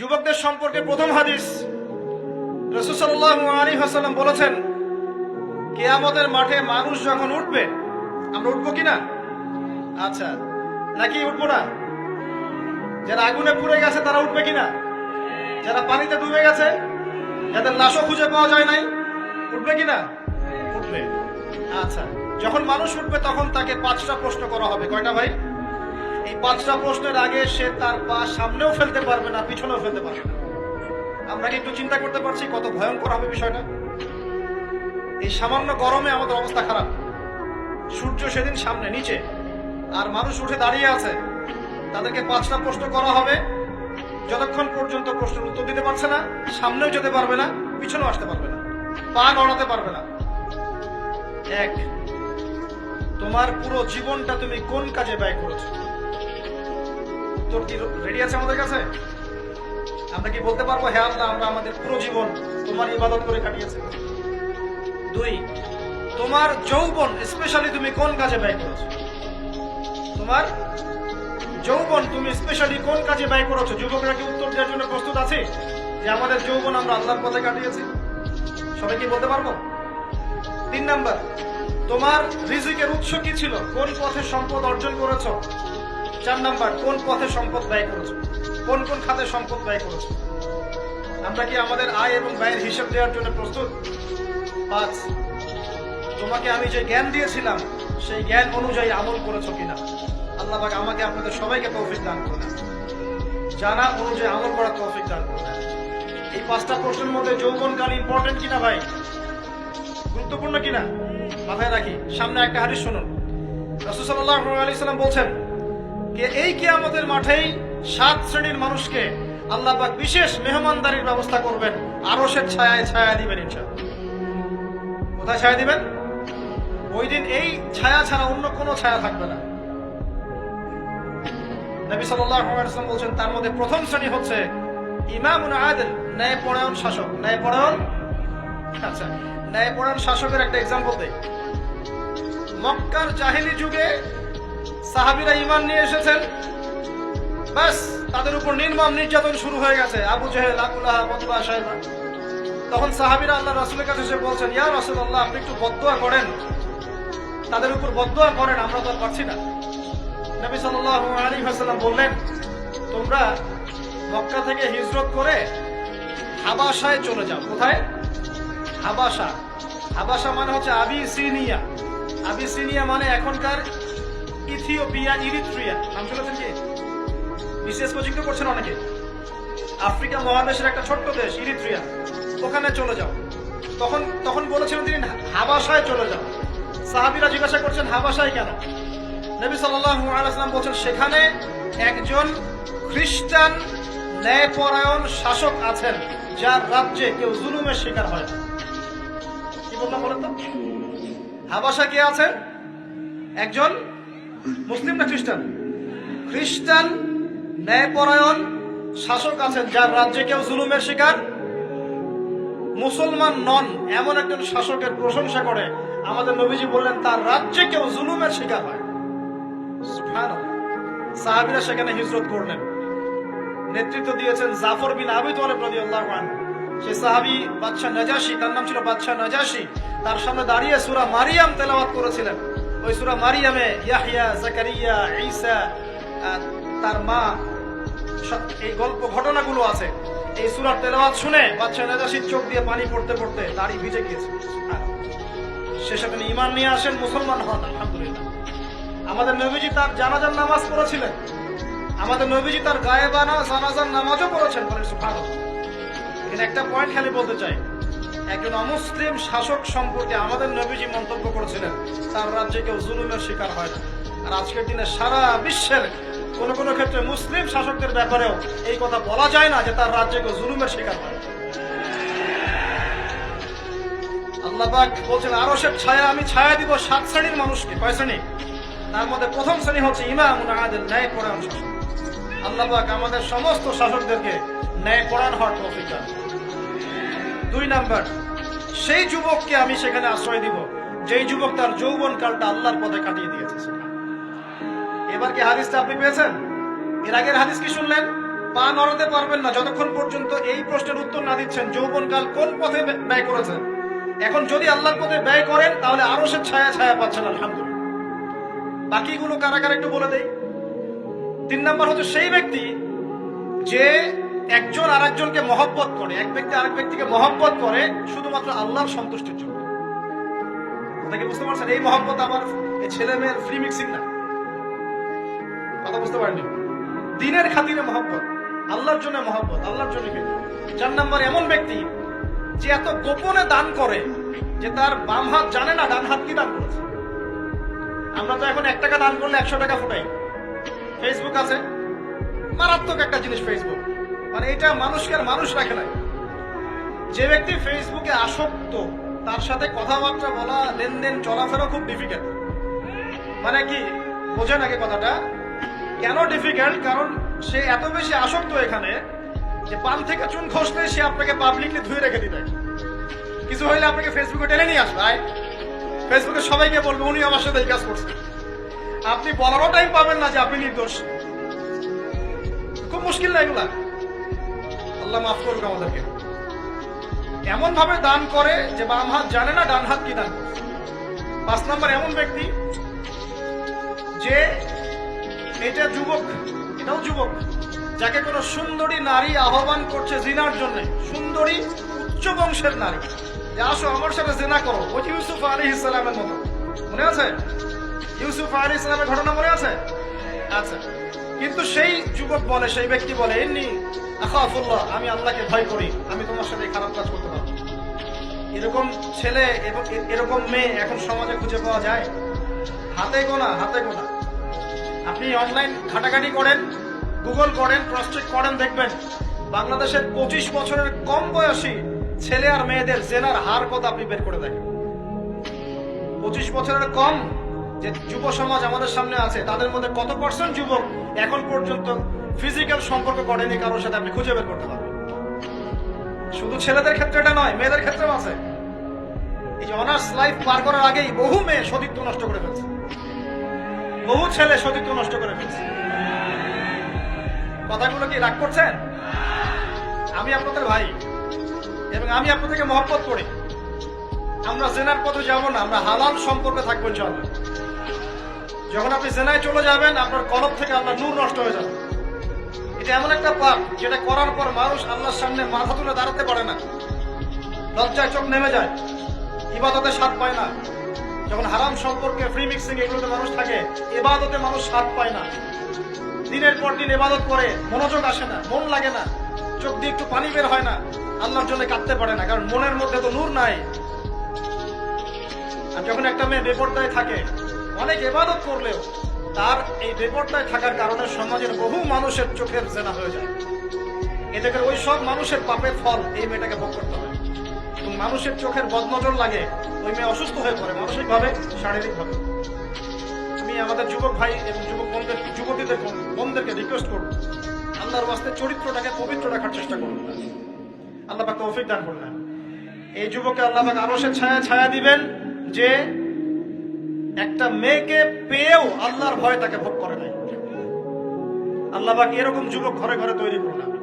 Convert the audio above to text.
যুবকদের সম্পর্কে প্রথম হাদিস। রসুসাল্লাহ আলী হাসাল্লাম বলেছেন, কেয়ামতের মাঠে মানুষ যখন উঠবে, আমরা উঠবো কিনা আচ্ছা নাকি উঠবো না? যারা আগুনে পুড়ে গেছে, তারা উঠবে কিনা যারা পানিতে ডুবে গেছে, যাদের লাশও খুঁজে পাওয়া যায় নাই, উঠবে কিনা উঠবে। আচ্ছা যখন মানুষ উঠবে, তখন তাকে পাঁচটা প্রশ্ন করা হবে। কয়টা ভাই? এই পাঁচটা প্রশ্নের আগে সে তার পা সামনেও ফেলতে পারবে না, পিছনেও ফেলতে পারবে না। আমরা কি একটু চিন্তা করতে পারছি কত ভয়ঙ্কর হবে বিষয়টা? এই সামান্য গরমে আমাদের অবস্থা খারাপ। সূর্য সেদিন সামনে, নিচে। আর মানুষ উঠে দাঁড়িয়ে আছে। তাদেরকে পাঁচটা প্রশ্ন করা হবে। যতক্ষণ পর্যন্ত প্রশ্নের উত্তর দিতে পারছে না, সামনেও যেতে পারবে না, পিছনেও আসতে পারবে না। পা নড়াতে পারবে না। এক, তোমার পুরো জীবনটা তুমি কোন কাজে ব্যয় করেছ? উত্তর কি রেডি আছে আমাদের কাছে? আমরা কি বলতে পারব হ্যাঁ আল্লাহ, আমরা আমাদের পুরো জীবন তোমার ইবাদত করে কাটিয়েছি দুই, তোমার যৌবন স্পেশালি তুমি কোন কাজে ব্যয় করেছ? তোমার যৌবন তুমি স্পেশালি কোন কাজে ব্যয় করেছ? যুবকরা কি উত্তর দেওয়ার জন্য প্রস্তুত আছে? যে আমাদের যৌবন আমরা আল্লাহর পথে কাটিয়েছি। সবাই কি বলতে পারব? তিন নাম্বার, তোমার রিজিকের উৎস কি ছিল? কোন পথে সম্পদ অর্জন করেছ? চার নাম্বার, কোন পথে সম্পদ ব্যয় করেছ? কোন কোন খাতে সম্পদ ব্যয় করেছ? আমরা কি আমাদের আয় এবং ব্যয়ের হিসাব দেওয়ার জন্য প্রস্তুত? পাঁচ, তোমাকে আমি যে জ্ঞান দিয়েছিলাম, সেই জ্ঞান অনুযায়ী আমল করেছ কিনা? আল্লাহ পাক আমাকে আপনাদের সবাইকে তৌফিক দান করে জানা অনুযায়ী আমল করার তৌফিক দান করে এই পাঁচটা প্রশ্নের মধ্যে যৌবনকাল ইম্পর্টেন্ট কিনা ভাই? গুরুত্বপূর্ণ কিনা? মাথায় রাখি, সামনে একটা হাদিস শুনুন। রাসূলুল্লাহ আলাইহি সাল্লাম বলছেন এই কিয়ামতের মাঠেই সাত শ্রেণির মানুষকে আল্লাহ পাক বিশেষ মেহমানদারির ব্যবস্থা করবেন আরশের ছায়ায় ছায়া দিবেন ইনশাআল্লাহ। কোথায় ছায়া দিবেন? ওই দিন এই ছায়া ছাড়া অন্য কোনো ছায়া থাকবে না। নবী ওয়াসাল্লাম বলছেন, তার মধ্যে প্রথম শ্রেণি হচ্ছে ইমামুন আদিল, ন্যায়পরায়ণ শাসক। ন্যায়পরায়ণ? আচ্ছা ন্যায়পরায়ণ শাসকের একটা এক্সাম্পল দেই। মক্কার জাহিলি যুগে সাহাবীরা ইমান নিয়ে এসেছেন। বাস তাদের উপর নির্মম নির্যাতন শুরু হয়ে গেছে। আবু জেহেল আবুল্লাহ মতবা সাহেবা তখন সাহাবীরা আল্লাহ রাসূলের কাছে এসে বলছেন, ইয়া রাসূলুল্লাহ, আপনি একটু বদদোয়া করেন। তাদের উপর বদদোয়া করেন, আমরা তো পারছি না। নবী সাল্লাল্লাহু আলাইহি ওয়াসাল্লাম বললেন, তোমরা মক্কা থেকে হিজরত করে হাবাসায় চলে যাও। কোথায়? হাবাসা হাবাসা মানে হচ্ছে আবিসিনিয়া। আবিসিনিয়া মানে এখনকার ইথিওপিয়া ইরিত্রিয়া নাম শুনেছেন কি বিশেষ কোচিং তো করছেন অনেকে। আফ্রিকা মহাদেশের একটা ছোট্ট দেশ ইরিত্রিয়া ওখানে চলে যাও। তখন তখন বলেছিলেন তিনি হাবাসায় চলে যাও। সাহাবিরা জিজ্ঞাসা করছেন হাবাসায় কেন? নবী ওয়াসাল্লাম বলছেন, সেখানে একজন খ্রিস্টান ন্যায়পরায়ণ শাসক আছেন, যার রাজ্যে কেউ জুলুমের শিকার হয় না। কি বললাম বলেন তো? হাবাসা কে আছেন? একজন মুসলিম না খ্রিস্টান। খ্রিস্টান ন্যায়পরায়ণ শাসক আছেন, যার রাজ্যে কেউ জুলুমের শিকার। মুসলমান নন, এমন একজন শাসকের প্রশংসা করে। আমাদের নবীজি বললেন, তার রাজ্যে কেউ জুলুমের শিকার হয়। সাহাবীরা সেখানে হিজরত করলেন। নেতৃত্ব দিয়েছেন জাফর বিন আবি তোয়ালেব রাদিয়াল্লাহু আনহু। সেই সাহাবী বাদশাহ নাজাশি তার নাম ছিল বাদশাহ নাজাশি তার সামনে দাঁড়িয়ে সুরা মারিয়াম তেলাওয়াত করেছিলেন। ওই সূরা মারিয়ামে ইয়াহইয়া, জাকারিয়া, ঈসা তার মা এই গল্প ঘটনাগুলো আছে। এই সূরার তেলাওয়াত শুনে বাচ্চা নাজাশির চোখ দিয়ে পানি পড়তে পড়তে দাড়ি ভিজে গিয়েছে। সে সেখানে ইমান নিয়ে আসেন, মুসলমান হন, আলহামদুলিল্লাহ। আমাদের নবীজি তার জানাজার নামাজ পড়েছিলেন। আমাদের নবীজি তার গায়ে গায়েবানা জানাজার নামাজও পড়েছেন বলেন সুবহানাল্লাহ। এখানে একটা পয়েন্ট খালি বলতে চাই। একজন অমুসলিম শাসক সম্পর্কে আমাদের নবীজি মন্তব্য করেছিলেন। তার রাজ্যে কেউ জুলুমের শিকার হয় না। আর আজকের দিনে সারা বিশ্বের কোন কোন ক্ষেত্রে মুসলিম শাসকদের ব্যাপারেও এই কথা বলা যায় না যে তার রাজ্যে কেউ জুলুমের শিকার হয়। আল্লাহ পাক বলছেন, আরশের ছায়া, আমি ছায়া দিব সাত শ্রেণির মানুষকে। কয় শ্রেণি? তার মধ্যে প্রথম শ্রেণি হচ্ছে ইমাম আদিল ন্যায় পরায়ণ শাসক। আল্লাপাক আমাদের সমস্ত শাসকদেরকে ন্যায় পরায়ণ হওয়ার তৌফিক। দুই নাম্বার, সেই যুবককে আমি সেখানে আশ্রয় দিব, যেই যুবক তার যৌবন কালটা আল্লাহর পথে কাটিয়ে দিয়েছে এবার কি হাদিসটা আপনি পেয়েছেন? এর আগের হাদিস কি শুনলেন? পা নড়াতে পারবেন না, যতক্ষণ পর্যন্ত এই প্রশ্নের উত্তর না দিচ্ছেন যৌবনকাল কোন পথে ব্যয় করেছেন? এখন যদি আল্লাহর পথে ব্যয় করেন, তাহলে আরও সে ছায়া ছায়া পাচ্ছেন, আলহামদুলিল্লাহ। বাকিগুলো কারা কারা একটু বলে দেই। তিন নম্বর হচ্ছে সেই ব্যক্তি যে একজন আরেকজনকে মহব্বত করে, এক ব্যক্তি আরেক ব্যক্তিকে মহব্বত করে, শুধুমাত্র আল্লাহর সন্তুষ্টির জন্য। কথা কি বুঝতে পারছেন? এই মহব্বত আমার ছেলে মেয়ের ফ্রি মিক্সিং না। কথা বুঝতে পারেনি দিনের খাতিরে মহব্বত, আল্লাহর জন্য মহব্বত, আল্লাহর জন্য চার নম্বর এমন ব্যক্তি যে এত গোপনে দান করে যে তার বাম হাত জানে না ডান হাত কি দান করেছে। আমরা তো এখন এক টাকা দান করলে একশো টাকা ফুটাই। ফেসবুক আছে। মারাত্মক একটা জিনিস ফেসবুক মানে এটা মানুষকে আর মানুষ রাখে না। যে ব্যক্তি ফেসবুকে আসক্ত, তার সাথে কথাবার্তা বলা, লেনদেন, চলাফেরা খুব ডিফিকাল্ট মানে কি? বোঝেন আগে কথাটা? কেন ডিফিকাল্ট কারণ সে এত বেশি আসক্ত এখানে যে পান থেকে চুন খসলে সে আপনাকে পাবলিকলি ধুয়ে রেখে দিতে কিছু হইলে আপনাকে ফেসবুকে টেনে নিয়ে আসবে। আয়। ফেসবুকে সবাইকে বলবে উনি আমার সাথে এই কাজ করছে। আপনি বলারও টাইম পাবেন না যে আপনি নির্দোষ। খুব মুশকিল না এগুলা? আল্লাহ মাফ করুক আমাদেরকে। এমন ভাবে দান করে যে বাম হাত জানে না ডান হাত কি দান পাঁচ নম্বর, এমন ব্যক্তি যে এটা যুবক, এটাও যুবক, যাকে কোনো সুন্দরী নারী আহ্বান করছে জিনার জন্য। সুন্দরী উচ্চ বংশের নারী। যে আসো আমার সাথে জেনা করো। ওই ইউসুফ আলী ইসলামের মতো। মনে আছে? ইউসুফ আলী ইসলামের ঘটনা মনে আছে? আচ্ছা। কিন্তু সেই যুবক বলে, সেই ব্যক্তি বলে, এমনি আখাফুল্লাহ, আমি আল্লাহকে ভয় করি, আমি তোমার সাথে খারাপ কাজ করতে পারব এরকম ছেলে এবং এরকম মেয়ে এখন সমাজে খুঁজে পাওয়া যায়? হাতে গোনা হাতে গোনা। আপনি অনলাইন ঘাটাঘাটি করেন গুগল করেন ক্রস করেন, দেখবেন বাংলাদেশের পঁচিশ বছরের কম বয়সী ছেলে আর মেয়েদের জেনার হার কথা আপনি বের করে দেখেন। পঁচিশ বছরের কম যে যুব সমাজ আমাদের সামনে আছে, তাদের মধ্যে কত পার্সেন্ট যুবক এখন পর্যন্ত ফিজিক্যাল সম্পর্ক করেনি কারোর সাথে আপনি খুঁজে বের করতে পারবেন? শুধু ছেলেদের ক্ষেত্রে এটা নয়, মেয়েদের ক্ষেত্রেও আছে। এই যে অনার্স লাইফ পার করার আগেই বহু মেয়ে সতীত্ব নষ্ট করে ফেলছে। বহু ছেলে সতীত্ব নষ্ট করে ফেলছে। কথাগুলো কি রাগ করছেন? আমি আপনাদের ভাই, এবং আমি আপনাদেরকে মহব্বত করি। আমরা জেনার পথে যাব না, আমরা হালাল সম্পর্কে থাকব, ইনশাআল্লাহ। যখন আপনি জেনায় চলে যাবেন, আপনার কলব থেকে আপনার নূর নষ্ট হয়ে যাবে। এটা এমন একটা পাপ, যেটা করার পর মানুষ আল্লাহর সামনে মাথা তুলে দাঁড়াতে পারে না। লজ্জায় চোখ নেমে যায়, ইবাদতে স্বাদ পায় না। যখন হারাম সম্পর্কে ফ্রি মিক্সিং এগুলোতে মানুষ থাকে, এবাদতে মানুষ স্বাদ পায় না। দিনের পর দিন এবাদত করে, মনোযোগ আসে না, মন লাগে না। চোখ দিয়ে একটু পানি বের হয় না, আল্লাহর জন্য কাঁদতে পারে না, কারণ মনের মধ্যে তো নূর নাই। আর যখন একটা মেয়ে বেপর্দায় থাকে অনেক এবাদত করলেও তার এই বেপর্দায় থাকার কারণে সমাজের বহু মানুষের চোখের জেনা হয়ে যায়। এতে করে ওই সব মানুষের পাপের ফল এই মেয়েটাকে ভোগ করতে হয়। এবং মানুষের চোখের বদনজর লাগে, ওই মেয়ে অসুস্থ হয়ে পড়ে মানসিকভাবে, শারীরিকভাবে। আমি আমাদের যুবক ভাই এবং যুবক বোনদের, যুবতীদের বোনদেরকে রিকোয়েস্ট করব, আল্লাহর বাস্তে চরিত্রটাকে পবিত্র রাখার চেষ্টা করুন। আল্লাহ পাক তৌফিক দান করলেন এই যুবককে আল্লাহ পাক আরও সে ছায়া ছায়া দিবেন যে একটা মেয়েকে পেয়েও আল্লাহর ভয় তাকে ভোগ করে নাই। আল্লাহ বাকি এরকম যুবক ঘরে ঘরে তৈরি করুন